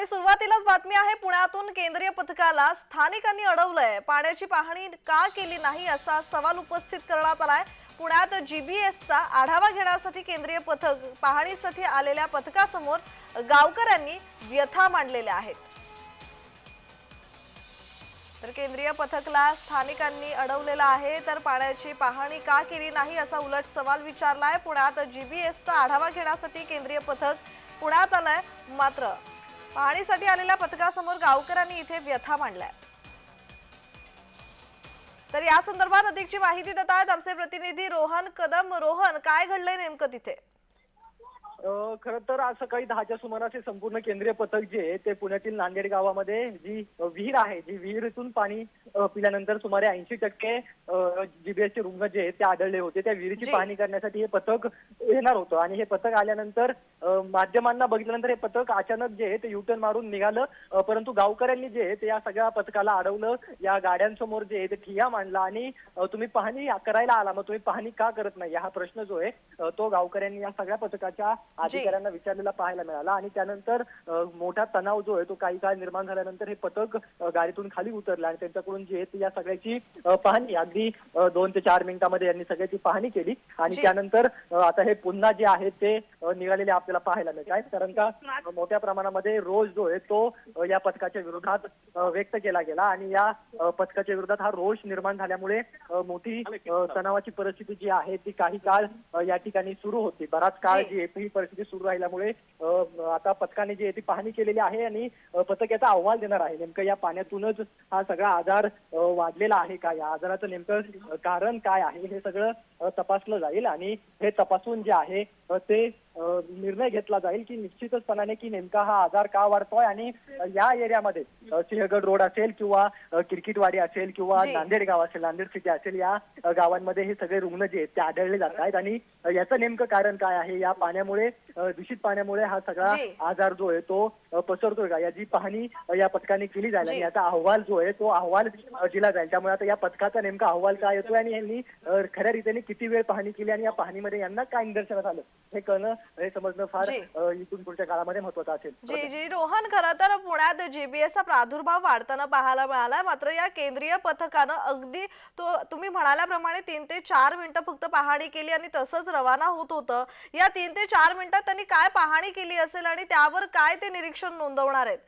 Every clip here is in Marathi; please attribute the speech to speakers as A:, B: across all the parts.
A: आणि सुरुवातीलाच बातमी आहे पुण्यातून केंद्रीय पथकाला स्थानिकांनी अडवलंय. पाण्याची पाहणी का केली नाही असा सवाल उपस्थित करण्यात आलाय. पुण्यात जीबीएसचा आढावा घेण्यासाठी केंद्रीय पथक पाहणीसाठी आलेल्या पथकासमोर गावकऱ्यांनी व्यथा मांडलेल्या आहेत. तर केंद्रीय पथकला स्थानिकांनी अडवलेलं आहे तर पाण्याची पाहणी का केली नाही असा उलट सवाल विचारलाय. पुण्यात जीबीएसचा आढावा घेण्यासाठी केंद्रीय पथक पुण्यात आलंय मात्र. पाहणीसाठी आलेल्या पथकासमोर गावकऱ्यांनी इथे व्यथा मांडलाय. तर या संदर्भात अधिकची माहिती देत आहेत आमचे प्रतिनिधी रोहन कदम. रोहन काय घडलंय नेमकं तिथे?
B: खरं तर आज सकाळी दहाच्या सुमारास हे संपूर्ण केंद्रीय पथक जे आहे ते पुण्यातील नांदेड गावामध्ये जी विहीर आहे जी विहिरीतून पाणी पिल्यानंतर सुमारे ऐंशी टक्के जीबीएसचे रुग्ण जे आहेत ते आढळले होते. त्या विहिरीची. पाहणी करण्यासाठी हे पथक येणार होतं. आणि हे पथक आल्यानंतर माध्यमांना बघितल्यानंतर हे पथक अचानक जे आहे ते युटर्न मारून निघालं. परंतु गावकऱ्यांनी जे आहे ते या सगळ्या पथकाला अडवलं. या गाड्यांसमोर जे आहे ते ठिय्या मांडला. आणि तुम्ही पाहणी करायला आला. मग तुम्ही पाहणी का करत नाही? हा प्रश्न जो आहे तो गावकऱ्यांनी या सगळ्या पथकाच्या अधिकाऱ्यांना विचारलेला पाहायला मिळाला आणि त्यानंतर मोठा तणाव जो आहे तो काही काळ निर्माण झाल्यानंतर हे पथक गाडीतून खाली उतरलं आणि त्यांच्याकडून जी या सगळ्याची पाहणी अगदी दोन ते चार मिनिटांमध्ये यांनी सगळ्याची पाहणी केली आणि. त्यानंतर आता हे पुन्हा जे आहे ते निघालेले आपल्याला पाहायला मिळत आहेत कारण का मोठ्या प्रमाणामध्ये रोज जो आहे तो या पथकाच्या विरोधात व्यक्त केला गेला आणि या पथकाच्या विरोधात हा रोष निर्माण झाल्यामुळे मोठी तणावाची परिस्थिती जी आहे ती काही काळ या ठिकाणी सुरू होती बराच काळ
A: जी.
B: आहे ही परिस्थिती सुरू राहिल्यामुळे आता पथकाने जी आहे ती पाहणी केलेली आहे आणि पथक याचा अहवाल देणार आहे. नेमकं या पाण्यातूनच हा सगळा आजार वाढलेला आहे का? या आजाराचं नेमकं कारण काय आहे हे सगळं तपासलं जाईल आणि हे तपासून जे आहे ते निर्णय घेतला जाईल की निश्चितचपणाने की नेमका हा आजार का वाढतोय आणि या एरियामध्ये सिंहगड रोड असेल किंवा किरकिटवाडी असेल किंवा. नांदेड गाव असेल नांदेड सिटी असेल या गावांमध्ये हे सगळे रुग्ण जे आहेत ते आढळले जात आहेत आणि याचं नेमकं कारण काय आहे या पाण्यामुळे दूषित पाण्यामुळे हा सगळा
A: जी.
B: आजार जो आहे तो पसरतोय का? याची पाहणी या पथकाने केली जाईल. आणि
A: जी.
B: याचा अहवाल जो आहे तो अहवाल दिला जाईल. त्यामुळे आता या पथकाचा नेमका अहवाल काय येतोय आणि यांनी अ, खऱ्या रीतीने किती वेळ पाहणी केली आणि या पाहणीमध्ये यांना काय निदर्शनात आलं? हे कळणं हे समजणं फार
A: जी.
B: अ, इथून पुढच्या काळामध्ये महत्वाचं असेल.
A: जी जी. रोहन खरं तर पुण्यात जीबीएसचा प्रादुर्भाव वाढताना पाहायला मिळालाय. मात्र या केंद्रीय पथकानं अगदी तो तुम्ही म्हणाल्याप्रमाणे तीन ते चार मिनिटं फक्त पाहणी केली आणि तसंच रवाना होत होतं. या तीन ते चार मिनिटात त्यांनी काय पाहणी केली असेल आणि त्यावर काय ते निरीक्षण नोंदवणार आहेत?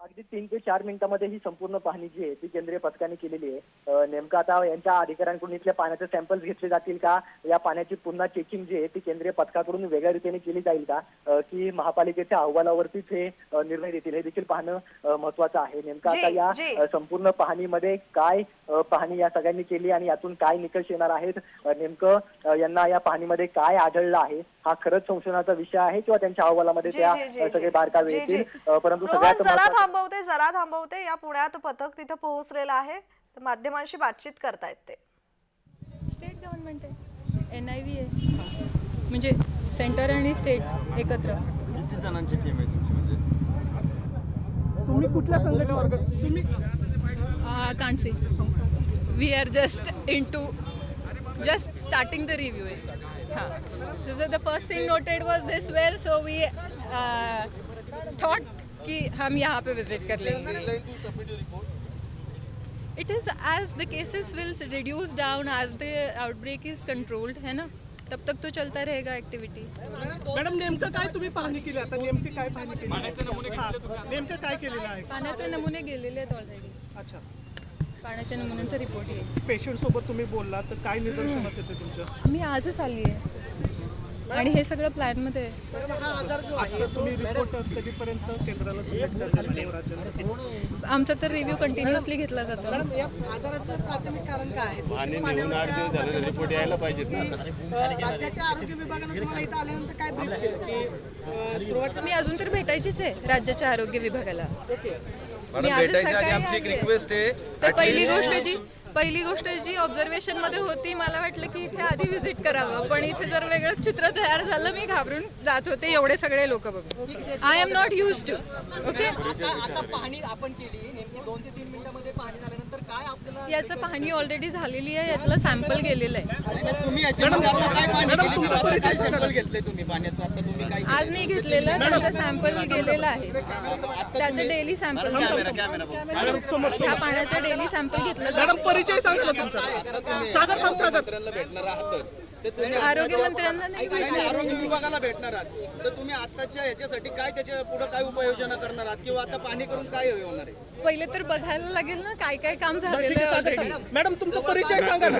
B: अगदी तीन ते चार मिनिटांमध्ये ही संपूर्ण पाहणी जी आहे ती केंद्रीय पथकाने केलेली आहे. नेमकं आता यांच्या अधिकाऱ्यांकडून इथल्या पाण्याचे सॅम्पल्स घेतले जातील का? या पाण्याची पुन्हा चेकिंग जी आहे ती केंद्रीय पथकाकडून वेगळ्या रीतीने केली जाईल का? की महापालिकेच्या अहवालावरतीच हे निर्णय देतील? हे देखील पाहणं महत्वाचं आहे. नेमकं आता या संपूर्ण पाहणीमध्ये काय पाहणी या सगळ्यांनी केली आणि यातून काय निकष येणार आहेत? नेमकं यांना या पाहणीमध्ये काय आढळलं आहे? हा खरंच संशोधनाचा विषय आहे किंवा त्यांच्या अहवालामध्ये त्या सगळे. बारकावे येतील. परंतु सगळ्यात
A: जरा थांबवते जरा थांबवते. या पुण्यात पथक तिथं पोहोचलेलं आहे. तर माध्यमांशी बातचीत करतायत ते.
C: स्टेट गव्हर्नमेंट आहे. एन आय व्ही आहे. म्हणजे सेंटर आणि स्टेट एकत्र.
D: किती जणांची टीम आहे तुमची? म्हणजे
E: तुम्ही कुठल्या संघटनेवर तुम्ही
C: can't see we are just in to just starting the review आहे. The first thing noted was this well so we thought कि हम यहाँ पे विजिट कर लेंगे। It is as the cases will reduce down as the outbreak is controlled है ना? तब तक तो चलता रहेगा एक्टिविटी
E: मॅडम नेमकं काय तुम्ही पाहणी केली आता? नेमकी काय पाहणी केली? नेमकं काय केलेलं आहे?
C: पाण्याचे नमुने गेलेले आहेत ऑलरेडी
E: अच्छा.
C: पाण्याच्या नमुन्यांचा रिपोर्ट येईल.
E: पेशंट सोबत तुम्ही बोलला तर काय निदर्शनास येते तुमच्या
C: मी आजच आली आहे. आणि हे सगळं प्लॅनमध्ये आहे.
E: हा आजार जो आहे तुम्ही रिपोर्ट कधीपर्यंत केंद्राला सबमिट करणार आहे राज्याला
C: आमचा तर रिव्ह्यू कंटिन्युअसली घेतला जातो.
E: मॅडम या आजाराचं प्राथमिक कारण काय आहे?
D: आणि नेऊन आठ दिवस झाले रिपोर्ट यायला पाहिजेत ना
E: अ, राज्याच्या आरोग्य विभागानं तुम्हाला इथं आल्यानंतर काय ब्रीफ केलं? की अ, सुरुवात
C: मी अजून तर भेटायचीच आहे राज्याच्या आरोग्य विभागाला. मी
F: मॅडम
C: आजच
F: भेटायच्या आधी
C: सकाळी
F: आमची एक
C: आलीये.
F: रिक्वेस्ट आहे.
C: तर पहिली गोष्ट जी पहिली गोष्ट जी ऑब्झर्वेशनमध्ये होती मला वाटलं की इथे आधी व्हिजिट करावं. पण इथे जर वेगळं चित्र तयार झालं मी घाबरून जात होते. एवढे सगळे लोक बघून. I am not used to okay
G: आता आता पाहणी आपण केली नेमकी दोन ते तीन मिनिटांमध्ये पाहणी झाल्यानंतर
C: याचं पाहणी ऑलरेडी झालेली आहे यातलं सॅम्पल गेलेलं आहे.
F: तुम्ही याच्यामध्ये आता काय पाणी
E: मॅडम,
F: केलं?
E: तुमचा
F: आता
E: परिचय
F: काय
E: सांगा.
F: सॅम्पल घेतले तुम्ही पाण्याचं? आता तुम्ही काय
C: आज नाही घेतलेलं त्यांचं सॅम्पल गेलेलं आहे. त्याचं डेली सॅम्पल ह्या पाण्याचं डेली सॅम्पल घेतलं जातं.
E: परिचय सांगा ना तुमचा. सागर
F: मंत्र्यांना भेटणार आहातच तुम्ही
C: आरोग्यमंत्र्यांना नाही.
F: आरोग्य विभागाला भेटणार आहात. तर तुम्ही आताच्या याच्यासाठी काय त्याच्या पुढे काय उपाययोजना करणार आहात? किंवा आता पाणी करून काय होणार आहे?
C: पहिले तर बघायला लागेल ना काय काय काम झालेलं.
E: मॅडम तुमचा परिचय सांगा ना